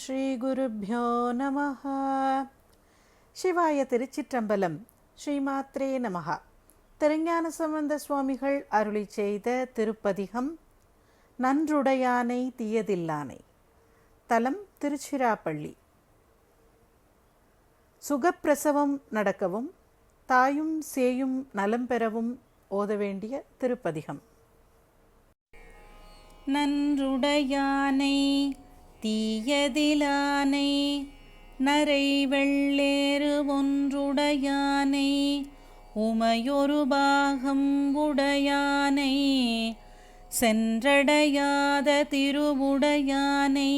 ஸ்ரீ குருப்யோ நமஹ. சிவாய திருச்சிற்றம்பலம் ஸ்ரீமாத்ரே நமஹா. திருஞான சம்பந்த சுவாமிகள் அருளி செய்த திருப்பதிகம் நன்றுடையானை தீயதில்லானை. தலம் திருச்சிராப்பள்ளி. சுகப்பிரசவம் நடக்கவும் தாயும் சேயும் நலம் பெறவும் ஓத வேண்டிய திருப்பதிகம். நன்றுடையானை தீயதிலானை நரை வெள்ளேறு ஒன்றுடையானை உமையொரு பாகம் உடையானை சென்றடையாத திருவுடையானை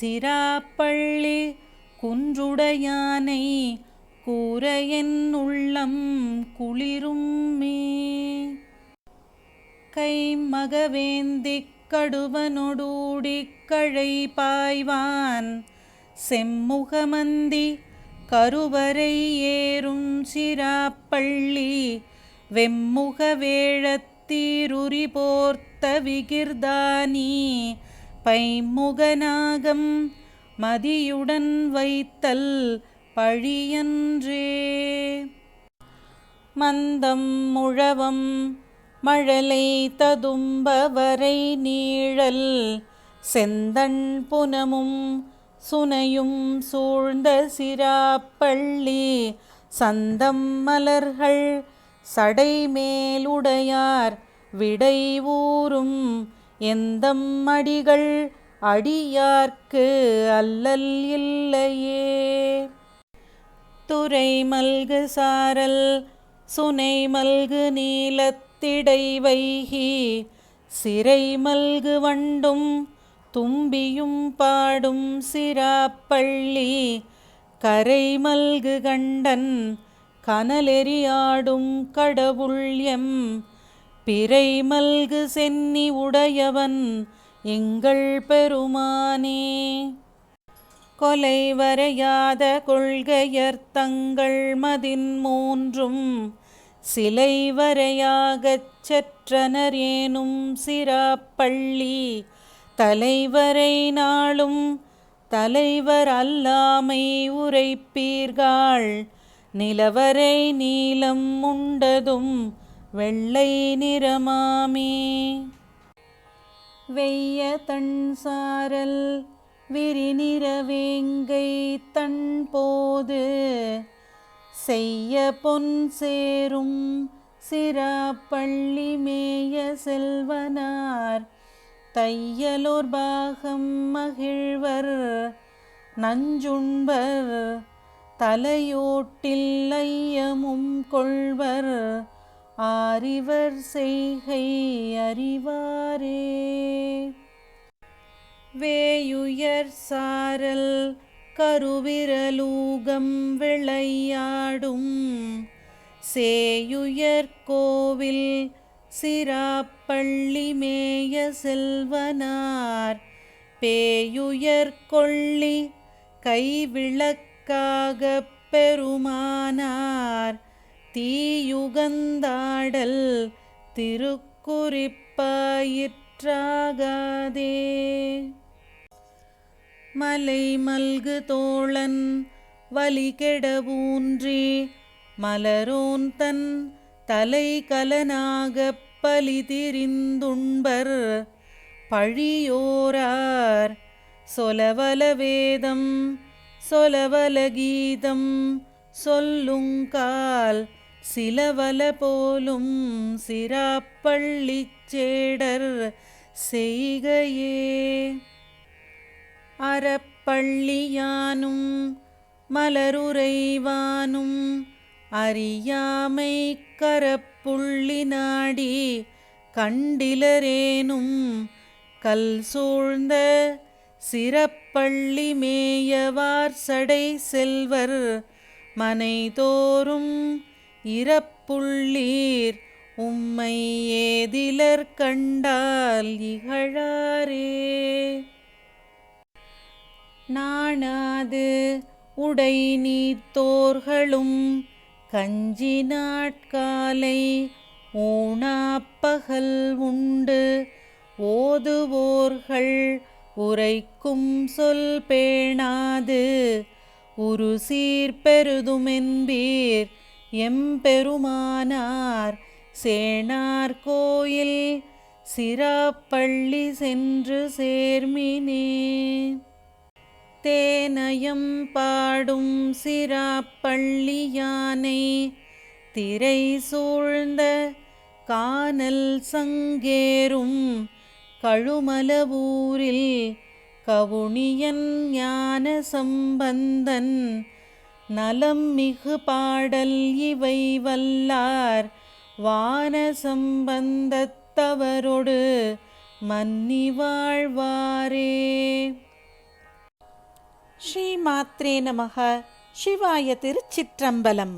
சிராப்பள்ளி குன்றுடையானை கூற என் உள்ளம் குளிரும்மே. கை மகவேந்திக் கடுவனொடூடிக்கழை பாய்வான் செம்முகமந்தி கருவறை ஏறும் சிராப்பள்ளி வெம்முக வேழத்தீருரி போர்த்த விகிர்தானி பைமுகநாகம் மதியுடன் வைத்தல் பழியன்றே மந்தம் முழவம் மழலை ததும்பவரை நீழல் செந்தன் புனமும் சுனையும் சூழ்ந்த சிராப்பள்ளி சந்தம் மலர்கள் சடைமேலுடையார் விடை ஊரும் எந்தம் அடிகள் அடியார்க்கு அல்லல் இல்லையே. துறை மல்கு சாரல் சுனை மல்கு நீலத் நீலத்திடை வைகி சிறை மல்கு வண்டும் தும்பியும் பாடும் சிராப்பள்ளி கரை மல்கு கண்டன் கனலெறியாடும் கடவுள் எம். பிறை மல்கு சென்னி உடையவன் எங்கள் பெருமானே. கொலை வரையாத கொள்கையர் தங்கள் மதின் மூன்றும் சிலை வரையாகச் செற்றனர் ஏனும் சிராப்பள்ளி தலைவரை நாளும் தலைவர் அல்லாமை உரைப்பீர்காள். நிலவரை நீலம் உண்டதும் வெள்ளை நிறமாமே. வெய்ய தன் சாரல் விரிநிறவேங்கை தன் போது செய்ய பொன் சேரும் சிராப்பள்ளி மேய செல்வனார். தையலோர் பாகம் மகிழ்வர் நஞ்சுண்பர் தலையோட்டில் ஐயமும் கொள்வர் ஆரிவர் செய்கை அறிவாரே. வேயுயர் சாரல் கருவிரலூகம் விளையாடும் சேயுயர்கோவில் சிராப்பள்ளி மேய செல்வனார். பேயுயர்கொள்ளி கைவிளக்காக பெருமானார். தீயுகந்தாடல் திருக்குறிப்பாயிற்றாகாதே. மலை மல்கு தோழன் வலி வலிகெடவூன்றி மலரோன் தன் தலை கலனாகப் பலி திரிந்துண்பர் பழியோரார். சொலவல வேதம் சொலவல கீதம் சொல்லுங்கால் சிலவல போலும் சிராப்பள்ளிச் சேடர் செய்கையே. அறப்பள்ளியானும் மலருறைவானும் அறியாமை கரப்புள்ளி நாடி கண்டிலரேனும் கல் சூழ்ந்த சிறப்பள்ளி மேயவார் சடை செல்வர் மனைதோறும் இறப்புள்ளீர் உம்மை ஏதிலர் கண்டால் இகழாரே. நாணாது உடை நீத்தோர்களும் கஞ்சி நாட்காலை ஊனாப்பகல் உண்டு. ஓதுவோர்கள் உரைக்கும் சொல் பேணாது. உரு சீர்பெருதுமென்பீர் எம்பெருமானார் சேனார் கோயில் சிராப்பள்ளி சென்று சேர்மினே. தேனயம் பாடும் சிராப்பள்ளியானை திரை சூழ்ந்த கானல் சங்கேறும் கழுமலவூரில் கவுனியன் ஞான சம்பந்தன் நலம் மிகு பாடல் இவை வல்லார் வான சம்பந்தத்தவரொடு மன்னி வாழ்வாரே. ஸ்ரீ மாத்ரே நமக. சிவாய திருச்சிற்றம்பலம்.